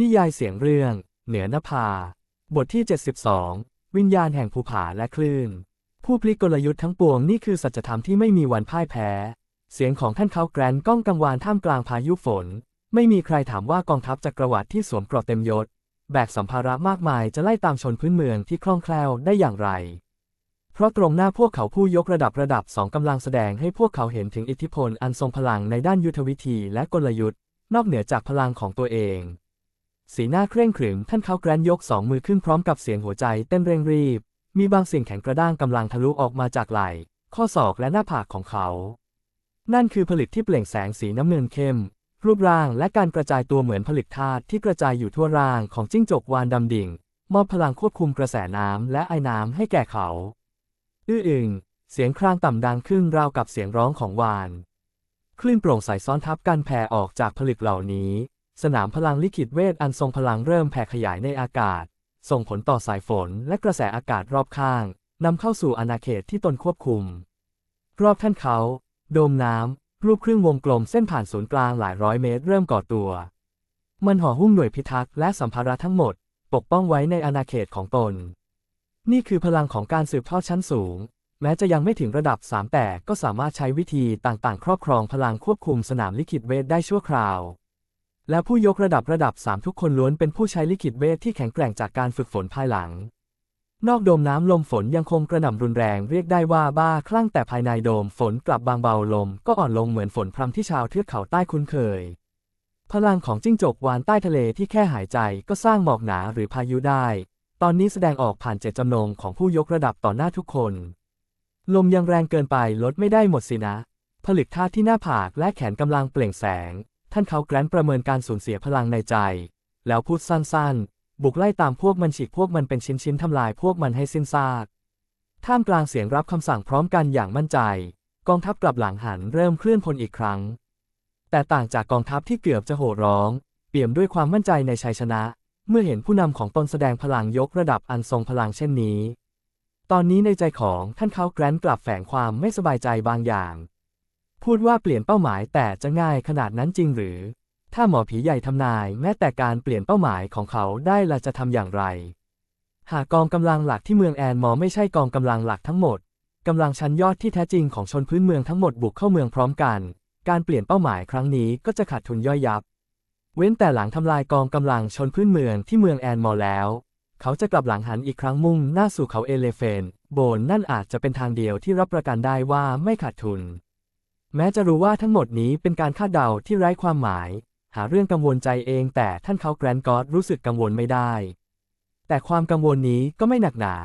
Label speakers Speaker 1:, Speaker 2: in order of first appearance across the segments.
Speaker 1: นิยายเสียงเรื่อง เหนือนภา บทที่ 72 วิญญาณแห่งภูผาและคลื่น ผู้พลิกกลยุทธ์ทั้งปวงนี่คือสัจธรรมที่ไม่มีวันพ่ายแพ้ เสียงของท่านเขาแกรนก้องกังวานท่ามกลางพายุฝน ไม่มีใครถามว่ากองทัพจักรวรรดิที่สวมเกราะเต็มยศ แบกสัมภาระมากมายจะไล่ตามชนพื้นเมืองที่คล่องแคล่วได้อย่างไร เพราะตรงหน้าพวกเขาผู้ยกระดับระดับสองกำลังแสดงให้พวกเขาเห็นถึงอิทธิพลอันทรงพลังในด้านยุทธวิธีและกลยุทธ์ นอกเหนือจากพลังของตัวเอง สีหน้าเคร่งขรึมท่านเขาแกรนยกสองมือขึ้นพร้อมกับเสียงหัวใจเต้นเร่งรีบ มีบางสิ่งแข็งกระด้างกำลังทะลุออกมาจากไหล่ ข้อศอกและหน้าผากของเขา นั่นคือผลิตที่เปล่งแสงสีน้ำเงินเข้ม รูปร่างและการกระจายตัวเหมือนผลิตธาตุที่กระจายอยู่ทั่วร่างของจิ้งจกวานดำดิ่ง มอบพลังควบคุมกระแสน้ำและไอ้น้ำให้แก่เขา อื้ออึงเสียงครางต่ำดังขึ้นราวกับเสียงร้องของวาน คลื่นโปร่งใสซ้อนทับกันแผ่ออกจากผลึกเหล่านี้ สนามพลังลิขิตเวทอันทรงพลังเริ่มแผ่ขยายในอากาศ ส่งผลต่อสายฝนและกระแสอากาศรอบข้างนำเข้าสู่อาณาเขตที่ตนควบคุม รอบท่านเขา โดมน้ำรูปครึ่งวงกลมเส้นผ่านศูนย์กลางหลายร้อยเมตรเริ่มก่อตัว มันห่อหุ้มหน่วยพิทักษ์และสัมภาระทั้งหมด ปกป้องไว้ในอาณาเขตของตน นี่คือพลังของการสืบทอดชั้นสูง แม้จะยังไม่ถึงระดับ 3 แต่ก็สามารถใช้วิธีต่างๆ ครอบครองพลังควบคุมสนามลิขิตเวทได้ชั่วคราว และผู้ยกระดับระดับ 3 ทุกคนล้วนเป็นผู้ใช้ลิขิตเวทที่แข็งแกร่งจากการฝึกฝนภายหลัง นอกโดมน้ำลมฝนยังคงกระหน่ำรุนแรงเรียกได้ว่าบ้าคลั่งแต่ภายในโดมฝนกลับบางเบาลม ก็อ่อนลงเหมือนฝนพรำที่ชาวเทือกเขาใต้คุ้นเคย พลังของจิ้งจกวานใต้ทะเลที่แค่หายใจก็สร้างหมอกหนาหรือพายุได้ ตอนนี้แสดงออกผ่านเจตจำนงของผู้ยกระดับต่อหน้าทุกคน ลมยังแรงเกินไปลดไม่ได้หมดสินะ ผลึกธาตุที่หน้าผากและแขนกำลังเปล่งแสง ท่านเขาแกรนประเมินการสูญเสียพลังในใจ แล้วพูดสั้นๆ บุกไล่ตามพวกมันฉีกพวกมันเป็นชิ้นๆทำลายพวกมันให้สิ้นซาก ท่ามกลางเสียงรับคำสั่งพร้อมกันอย่างมั่นใจ กองทัพกลับหลังหันเริ่มเคลื่อนพลอีกครั้ง แต่ต่างจากกองทัพที่เกือบจะโห่ร้อง เปี่ยมด้วยความมั่นใจในชัยชนะ เมื่อเห็นผู้นำของตนแสดงพลังยกระดับอันทรงพลังเช่นนี้ ตอนนี้ในใจของท่านเขาแกรนกลับแฝงความไม่สบายใจบางอย่าง พูดว่าเปลี่ยนเป้าหมายแต่จะง่ายขนาดนั้นจริงหรือ ถ้าหมอผีใหญ่ทำนาย แม้แต่การเปลี่ยนเป้าหมายของเขาได้ละจะทำอย่างไร หากกองกำลังหลักที่เมืองแอนมอไม่ใช่กองกำลังหลักทั้งหมดกำลังชั้นยอดที่แท้จริงของชนพื้นเมืองทั้งหมดบุกเข้าเมืองพร้อมกัน การเปลี่ยนเป้าหมายครั้งนี้ก็จะขาดทุนย่อยยับ เว้นแต่หลังทำลายกองกำลังชนพื้นเมืองที่เมืองแอนมอแล้ว เขาจะกลับหลังหันอีกครั้งมุ่งหน้าสู่เขาเอเลเฟน โบนนั่นอาจจะเป็นทางเดียวที่รับประกันได้ว่าไม่ขาดทุน แม้จะรู้ว่าทั้งหมดนี้เป็นการคาดเดาที่ไร้ความหมาย หาเรื่องกังวลใจเองแต่ท่านเขาแกรนกอดรู้สึกกังวลไม่ได้ แต่ความกังวลนี้ก็ไม่หนักหนา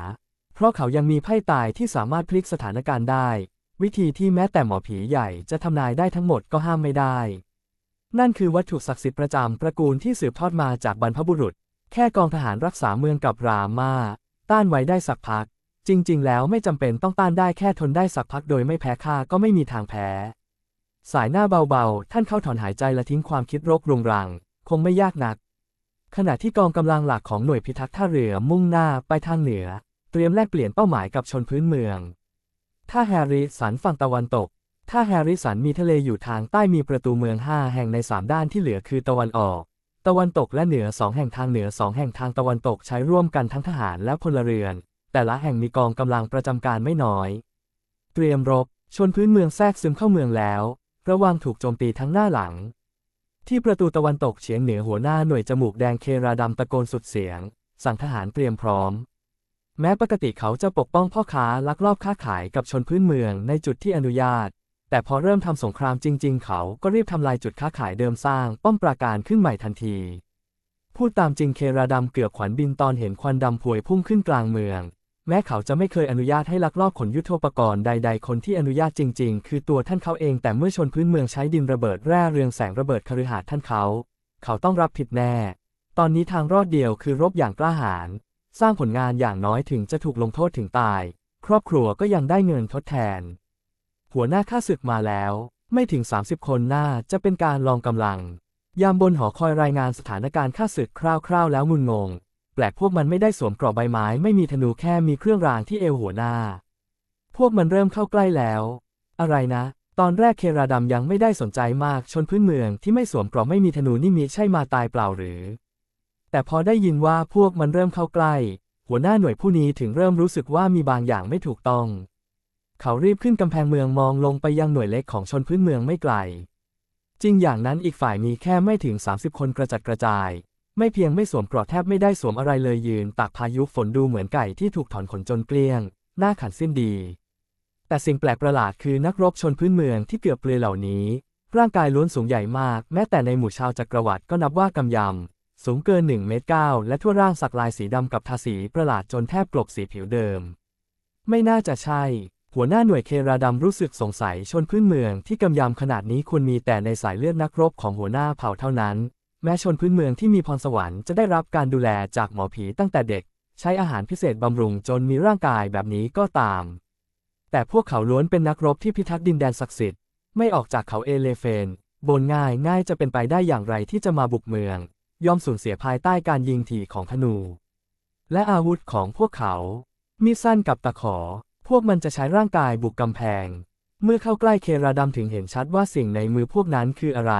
Speaker 1: เพราะเขายังมีไพ่ตายที่สามารถพลิกสถานการณ์ได้ วิธีที่แม้แต่หมอผีใหญ่จะทำนายได้ทั้งหมดก็ห้ามไม่ได้ นั่นคือวัตถุศักดิ์สิทธิ์ประจำตระกูลที่สืบทอดมาจากบรรพบุรุษ แค่กองทหารรักษาเมืองกับรามาต้านไว้ได้สักพัก จริง ๆ แล้วไม่จำเป็นต้องต้านได้แค่ทนได้สักพักโดยไม่แพ้ค่าก็ไม่มีทางแพ้ สายหน้าเบาๆ ท่านเข้าถอนหายใจและทิ้งความคิดรกรุงรัง คงไม่ยากนัก ขณะที่กองกำลังหลักของหน่วยพิทักษ์ท่าเรือมุ่งหน้าไปทางเหนือ เตรียมแลกเปลี่ยนเป้าหมายกับชนพื้นเมือง ถ้าแฮร์ริสันฝั่งตะวันตก ถ้าแฮร์ริสันมีทะเลอยู่ทางใต้มีประตูเมือง 5 แห่งใน 3 ด้านที่เหลือคือตะวันออก ตะวันตกและเหนือสองแห่งทางเหนือสองแห่งทางตะวันตกใช้ร่วมกันทั้งทหารและพลเรือน แต่ละแห่งมีกองกำลังประจำการไม่น้อย เตรียมรบชนพื้นเมืองแทรกซึมเข้าเมืองแล้ว ระวังถูกโจมตีทั้งหน้าหลัง ที่ประตูตะวันตกเฉียงเหนือหัวหน้าหน่วยจมูกแดงเคราดำตะโกนสุดเสียง สั่งทหารเตรียมพร้อม แม้ปกติเขาจะปกป้องพ่อค้าลักลอบค้าขายกับชนพื้นเมืองในจุดที่อนุญาต แต่พอเริ่มทำสงครามจริง ๆ เขาก็รีบทำลายจุดค้าขายเดิมสร้างป้อมปราการขึ้นใหม่ทันทีพูดตามจริงเคราดำเกือบขวัญบินตอนเห็นควันดำพวยพุ่งขึ้นกลางเมือง แม้เขาจะไม่เคยอนุญาตให้ลักลอบขนยุทโธปกรณ์ใด ๆ คนที่อนุญาตจริง ๆ คือตัวท่านเขาเองแต่เมื่อชนพื้นเมืองใช้ดินระเบิดแร่เรืองแสงระเบิดคฤหาสน์ท่านเขา เขาต้องรับผิดแน่ ตอนนี้ทางรอดเดียวคือรบอย่างกล้าหาญสร้างผลงานอย่างน้อยถึงจะถูกลงโทษถึงตาย ครอบครัวก็ยังได้เงินทดแทน หัวหน้าข้าศึกมาแล้ว ไม่ถึง 30 คนน่าจะเป็นการลองกำลัง ยามบนหอคอยรายงานสถานการณ์ข้าศึกคร่าวๆ แล้วมุนงง ลกพวกมันไม่ได้สวมกรอบใบไม้ ไม่มีธนูแค่มีเครื่องรางที่เอวหัวหน้า พวกมันเริ่มเข้าใกล้แล้ว อะไรนะ ตอนแรกเคราดำยังไม่ได้สนใจมาก ชนพื้นเมืองที่ไม่สวมกรอบไม่มีธนูนี่มีใช่มาตายเปล่าหรือ แต่พอได้ยินว่าพวกมันเริ่มเข้าใกล้ หัวหน้าหน่วยผู้นี้ถึงเริ่มรู้สึกว่ามีบางอย่างไม่ถูกต้อง เขารีบขึ้นกำแพงเมืองมองลงไปยังหน่วยเล็กของชนพื้นเมืองไม่ไกลจริงอย่างนั้นอีกฝ่ายมีแค่ไม่ถึง 30 คนกระจัดกระจาย ไม่เพียงไม่สวมเกราะแทบไม่ได้สวมอะไรเลยยืนตากพายุฝนดูเหมือนไก่ที่ถูกถอนขนจนเกลี้ยง หน้าขันสิ้นดี แต่สิ่งแปลกประหลาดคือนักรบชนพื้นเมืองที่เกือบเปลือยเหล่านี้ ร่างกายล้วนสูงใหญ่มาก แม้แต่ในหมู่ชาวจักรวรรดิก็นับว่ากำยำ สูงเกิน1เมตรเก้าและทั่วร่างสักลายสีดำกับทาสีประหลาดจนแทบกลบสีผิวเดิม ไม่น่าจะใช่ หัวหน้าหน่วยเคราดำรู้สึกสงสัยชนพื้นเมืองที่กำยำขนาดนี้ควรมีแต่ในสายเลือดนักรบของหัวหน้าเผ่าเท่านั้น แม้ชนพื้นเมืองที่มีพรสวรรค์จะได้รับการดูแลจากหมอผีตั้งแต่เด็ก ใช้อาหารพิเศษบำรุงจนมีร่างกายแบบนี้ก็ตาม แต่พวกเขาล้วนเป็นนักรบที่พิทักษ์ดินแดนศักดิ์สิทธิ์ไม่ออกจากเขาเอเลเฟน บนง่ายง่ายจะเป็นไปได้อย่างไรที่จะมาบุกเมือง ยอมสูญเสียภายใต้การยิงถี่ของธนู และอาวุธของพวกเขา มีสั้นกับตะขอ พวกมันจะใช้ร่างกายบุกกำแพง เมื่อเข้าใกล้เคราดำถึงเห็นชัดว่าสิ่งในมือพวกนั้นคืออะไร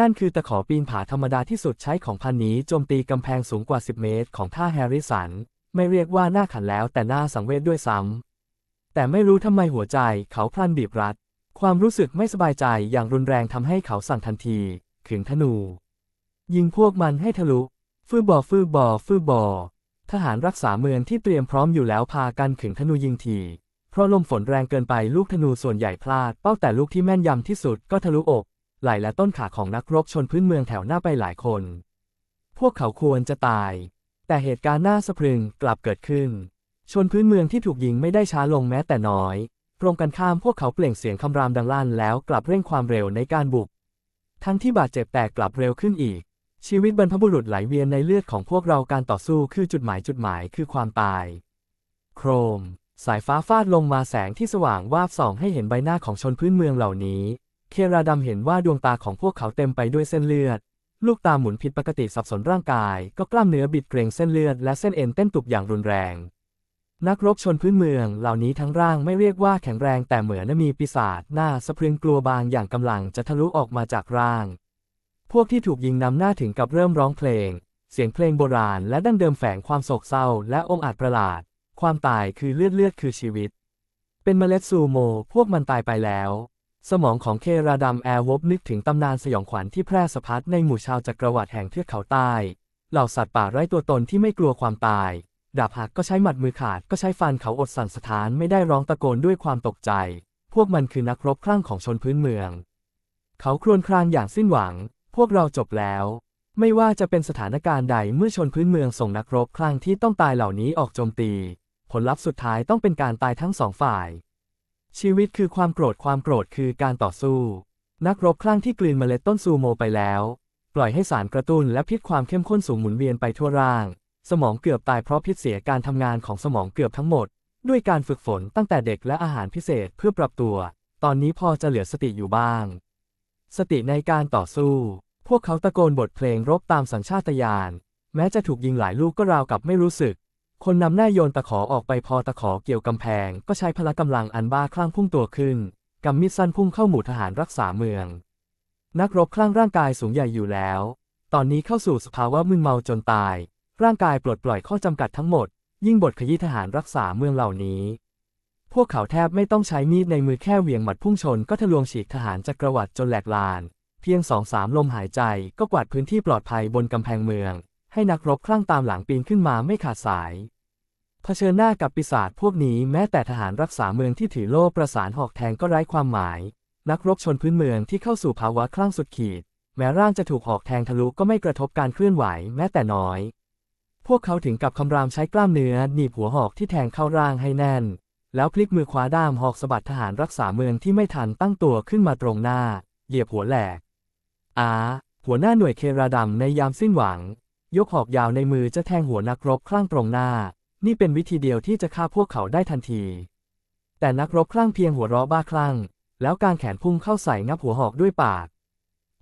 Speaker 1: นั่นคือตะขอปีนผาธรรมดาที่สุดใช้ของพันนี้โจมตีกำแพงสูงกว่า 10 เมตรของท่าแฮร์ริสัน ไม่เรียกว่าหน้าขันแล้วแต่หน้าสังเวชด้วยซ้ำ แต่ไม่รู้ทำไมหัวใจเขาพลันบีบรัด ความรู้สึกไม่สบายใจอย่างรุนแรงทำให้เขาสั่งทันที ขึงธนู ยิงพวกมันให้ทะลุ ฟืบบอฟืบบอฟืบบอ ทหารรักษาเมืองที่เตรียมพร้อมอยู่แล้วพากันขึงธนูยิงทีเพราะลมฝนแรงเกินไปลูกธนูส่วนใหญ่พลาด เป้าแต่ลูกที่แม่นยำที่สุดก็ทะลุอก ไหล่และต้นขาของนักรบชนพื้นเมืองแถวหน้าไปหลายคน พวกเขาควรจะตาย แต่เหตุการณ์น่าสะพรึงกลับเกิดขึ้น ชนพื้นเมืองที่ถูกยิงไม่ได้ช้าลงแม้แต่น้อยตรงกันข้ามพวกเขาเปล่งเสียงคำรามดังลั่นแล้วกลับเร่งความเร็วในการบุก ทั้งที่บาดเจ็บแต่กลับเร็วขึ้นอีก ชีวิตบรรพบุรุษไหลเวียนในเลือดของพวกเราการต่อสู้คือจุดหมายจุดหมายคือความตาย โครม สายฟ้าฟาดลงมาแสงที่สว่างวาบส่องให้เห็นใบหน้าของชนพื้นเมืองเหล่านี้ เคราดำเห็นว่าดวงตาของพวกเขาเต็มไปด้วยเส้นเลือด ลูกตาหมุนผิดปกติสับสนร่างกาย ก็กล้ามเนื้อบิดเกรงเส้นเลือดและเส้นเอ็นเต้นตุบอย่างรุนแรง นักรบชนพื้นเมืองเหล่านี้ทั้งร่างไม่เรียกว่าแข็งแรงแต่เหมือนมีปีศาจหน้าสะพรึงกลัวบางอย่างกำลังจะทะลุออกมาจากร่าง พวกที่ถูกยิงนำหน้าถึงกับเริ่มร้องเพลง เสียงเพลงโบราณและดั้งเดิมแฝงความโศกเศร้าและองอาจประหลาด ความตายคือเลือดเลือดคือชีวิต เป็นเมล็ดซูโม พวกมันตายไปแล้ว สมองของเคราดัมแอร์วบนึกถึงตำนานสยองขวัญที่แพร่สะพัดในหมู่ชาวจักรวรรดิแห่งเทือกเขาใต้ เหล่าสัตว์ป่าไร้ตัวตนที่ไม่กลัวความตาย ดาบหักก็ใช้หมัดมือขาดก็ใช้ฟันเขาอดสั่นสะท้านไม่ได้ร้องตะโกนด้วยความตกใจ พวกมันคือนักรบคลั่งของชนพื้นเมือง เขาครวญครางอย่างสิ้นหวัง พวกเราจบแล้ว ไม่ว่าจะเป็นสถานการณ์ใดเมื่อชนพื้นเมืองส่งนักรบคลั่งที่ต้องตายเหล่านี้ออกโจมตี ผลลัพธ์สุดท้ายต้องเป็นการตายทั้งสองฝ่าย ชีวิตคือความโกรธความโกรธคือการต่อสู้ นักรบคลั่งที่กลืนเมล็ดต้นซูโมไปแล้ว ปล่อยให้สารกระตุ้นและพิษความเข้มข้นสูงหมุนเวียนไปทั่วร่าง สมองเกือบตายเพราะพิษเสียการทำงานของสมองเกือบทั้งหมด ด้วยการฝึกฝนตั้งแต่เด็กและอาหารพิเศษเพื่อปรับตัว ตอนนี้พอจะเหลือสติอยู่บ้าง สติในการต่อสู้ พวกเขาตะโกนบทเพลงรบตามสัญชาตญาณแม้จะถูกยิงหลายลูกก็ราวกับไม่รู้สึก คนนำหน้าโยนตะขอออกไปพอตะขอเกี่ยวกำแพง ก็ใช้พละกำลังอันบ้าคลั่งพุ่งตัวขึ้นกำมีดสั้นพุ่งเข้าหมู่ทหารรักษาเมือง นักรบคลั่งร่างกายสูงใหญ่อยู่แล้ว ตอนนี้เข้าสู่สภาวะมึนเมาจนตาย ร่างกายปลดปล่อยข้อจำกัดทั้งหมด ยิ่งบทขยี้ทหารรักษาเมืองเหล่านี้ พวกเขาแทบไม่ต้องใช้มีดในมือแค่เหวี่ยงหมัดพุ่งชนก็ทะลวงฉีกทหารจักรวรรดิจนแหลกลาน เพียงสองสามลมหายใจก็กวาดพื้นที่ปลอดภัยบนกำแพงเมือง ให้นักรบคลั่งตามหลังปีนขึ้นมาไม่ขาดสายเผชิญหน้ากับปีศาจพวกนี้แม้แต่ทหารรักษาเมืองที่ถือโล่ประสานหอกแทงก็ไร้ความหมาย นักรบชนพื้นเมืองที่เข้าสู่ภาวะคลั่งสุดขีด แม้ร่างจะถูกหอกแทงทะลุก็ไม่กระทบการเคลื่อนไหวแม้แต่น้อย พวกเขาถึงกับคำรามใช้กล้ามเนื้อหนีบหัวหอกที่แทงเข้าร่างให้แน่น แล้วพลิกมือคว้าด้ามหอกสะบัดทหารรักษาเมืองที่ไม่ทันตั้งตัวขึ้นมาตรงหน้า เหยียบหัวแหลกอาหัวหน้าหน่วยเคราดำในยามสิ้นหวัง ยกหอกยาวในมือจะแทงหัวนักรบคลั่งตรงหน้า นี่เป็นวิธีเดียวที่จะฆ่าพวกเขาได้ทันที แต่นักรบคลั่งเพียงหัวเราะบ้าคลั่ง แล้วการแขนพุ่งเข้าใส่งับหัวหอกด้วยปาก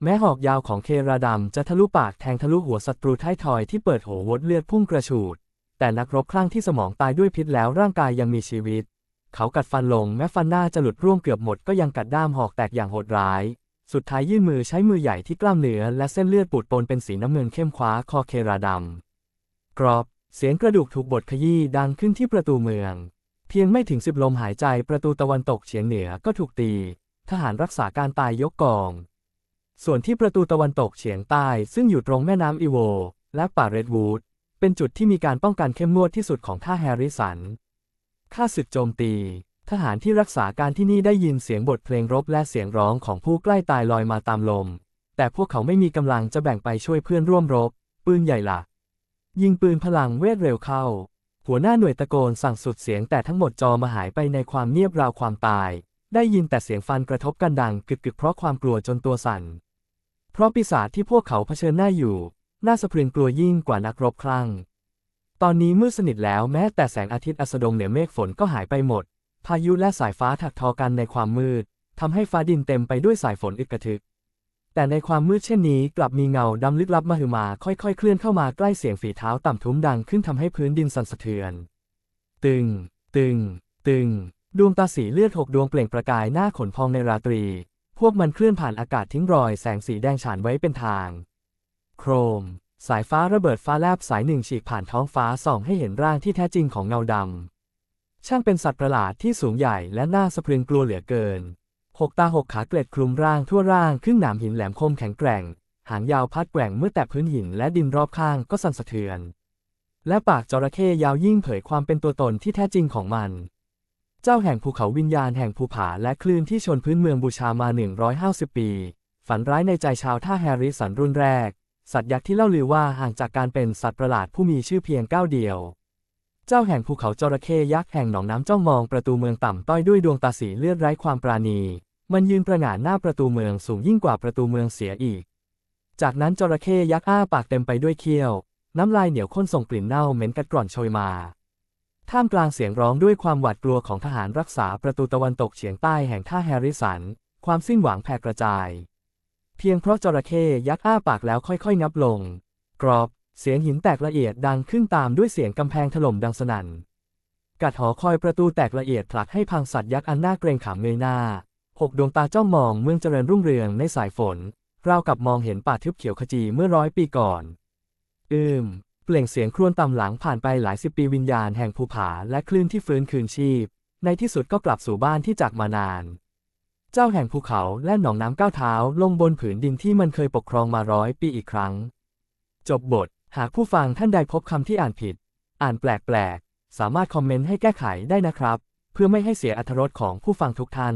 Speaker 1: แม้หอกยาวของเคราดำจะทะลุปากแทงทะลุหัวศัตรูท้ายทอยที่เปิดโหวดเลือดพุ่งกระฉูด แต่นักรบคลั่งที่สมองตายด้วยพิษแล้วร่างกายยังมีชีวิต เขากัดฟันลงแม้ฟันหน้าจะหลุดร่วงเกือบหมดก็ยังกัดด้ามหอกแตกอย่างโหดร้าย สุดท้ายยื่นมือใช้มือใหญ่ที่กล้ามเนื้อและเส้นเลือดปูดปนเป็นสีน้ำเงินเข้มคว้าคอเคราดำกรอบเสียงกระดูกถูกบดขยี้ดังขึ้นที่ประตูเมือง เพียงไม่ถึงสิบลมหายใจประตูตะวันตกเฉียงเหนือก็ถูกตี ทหารรักษาการตายยกกอง ส่วนที่ประตูตะวันตกเฉียงใต้ซึ่งอยู่ตรงแม่น้ำอีโว และป่าเรดวูดเป็นจุดที่มีการป้องกันเข้มงวดที่สุดของท่าแฮร์ริสันข้าศึกโจมตี ทหารที่รักษาการที่นี่ได้ยินเสียงบทเพลงรบและเสียงร้องของผู้ใกล้ตายลอยมาตามลม แต่พวกเขาไม่มีกำลังจะแบ่งไปช่วยเพื่อนร่วมรบ ปืนใหญ่ละ่ะ ยิงปืนพลังเวทเร็วเข้า หัวหน้าหน่วยตะโกนสั่งสุดเสียงแต่ทั้งหมดจอมาหายไปในความเงียบราวความตาย ได้ยินแต่เสียงฟันกระทบกันดังกึกๆเพราะความกลัวจนตัวสั่น เพราะปีศาจที่พวกเขาเผชิญหน้าอยู่ น่าสะพรึงกลัวยิ่งกว่านักรบคลั่ง ตอนนี้มืดสนิทแล้วแม้แต่แสงอาทิตย์อัสดงเหนือเมฆฝนก็หายไปหมด พายุและสายฟ้าถักทอกันในความมืดทำให้ฟ้าดินเต็มไปด้วยสายฝนอึกกระทึก แต่ในความมืดเช่นนี้กลับมีเงาดำลึกลับมหึมาค่อยๆ เคลื่อนเข้ามาใกล้เสียงฝีเท้าต่ำทุ้มดังขึ้นทำให้พื้นดินสั่นสะเทือน ตึง ตึง ตึง ดวงตาสีเลือดหกดวงเปล่งประกายหน้าขนพองในราตรี พวกมันเคลื่อนผ่านอากาศทิ้งรอยแสงสีแดงฉานไว้เป็นทาง โครม สายฟ้าระเบิดฟ้าแลบสายหนึ่งฉีกผ่านท้องฟ้าส่องให้เห็นร่างที่แท้จริงของเงาดำ ช่างเป็นสัตว์ประหลาดที่สูงใหญ่และน่าสะพรึงกลัวเหลือเกิน หกตาหกขาเกล็ดคลุมร่างทั่วร่างครึ่งหนามหินแหลมคมแข็งแกร่ง หางยาวพัดแกว่งเมื่อแตะพื้นหินและดินรอบข้างก็สั่นสะเทือน และปากจระเข้ยาวยิ่งเผยความเป็นตัวตนที่แท้จริงของมัน เจ้าแห่งภูเขาวิญญาณแห่งภูผาและคลื่นที่ชนพื้นเมืองบูชามา 150 ปี ฝันร้ายในใจชาวท่าแฮริสันรุ่นแรก สัตว์ยักษ์ที่เล่าลือว่าห่างจากการเป็นสัตว์ประหลาดผู้มีชื่อเพียงก้าวเดียว เจ้าแห่งภูเขาจระเข้ยักษ์แห่งหนองน้ำจ้องมองประตูเมืองต่ำต้อยด้วยดวงตาสีเลือดไร้ความปราณี มันยืนประหง่าหน้าประตูเมืองสูงยิ่งกว่าประตูเมืองเสียอีก จากนั้นจระเข้ยักษ์อ้าปากเต็มไปด้วยเขี้ยว น้ำลายเหนียวข้นส่งกลิ่นเน่าเหม็นกัดกร่อนโชยมา ท่ามกลางเสียงร้องด้วยความหวาดกลัวของทหารรักษาประตูตะวันตกเฉียงใต้แห่งท่าแฮร์ริสัน ความสิ้นหวังแผ่กระจาย เพียงเพราะจระเข้ยักษ์อ้าปากแล้วค่อยๆงับลง กรอบ เสียงหินแตกละเอียดดังขึ้นตามด้วยเสียงกำแพงถล่มดังสนั่น กัดหอคอยประตูแตกละเอียดผลักให้พังสัตว์ยักษ์อันน่าเกรงขามเงยหน้า หกดวงตาจ้องมองเมืองเจริญรุ่งเรืองในสายฝน ราวกับมองเห็นป่าทึบเขียวขจีเมื่อร้อยปีก่อน อืม เปล่งเสียงครวญตำหลังผ่านไปหลายสิบปีวิญญาณแห่งภูผาและคลื่นที่ฟื้นคืนชีพ ในที่สุดก็กลับสู่บ้านที่จากมานาน เจ้าแห่งภูเขาและหนองน้ำก้าวเท้าลงบนผืนดินที่มันเคยปกครองมาร้อยปีอีกครั้ง จบบท หากผู้ฟังท่านใดพบคำที่อ่านผิด อ่านแปลกๆ สามารถคอมเมนต์ให้แก้ไขได้นะครับ เพื่อไม่ให้เสียอรรถรสของผู้ฟังทุกท่าน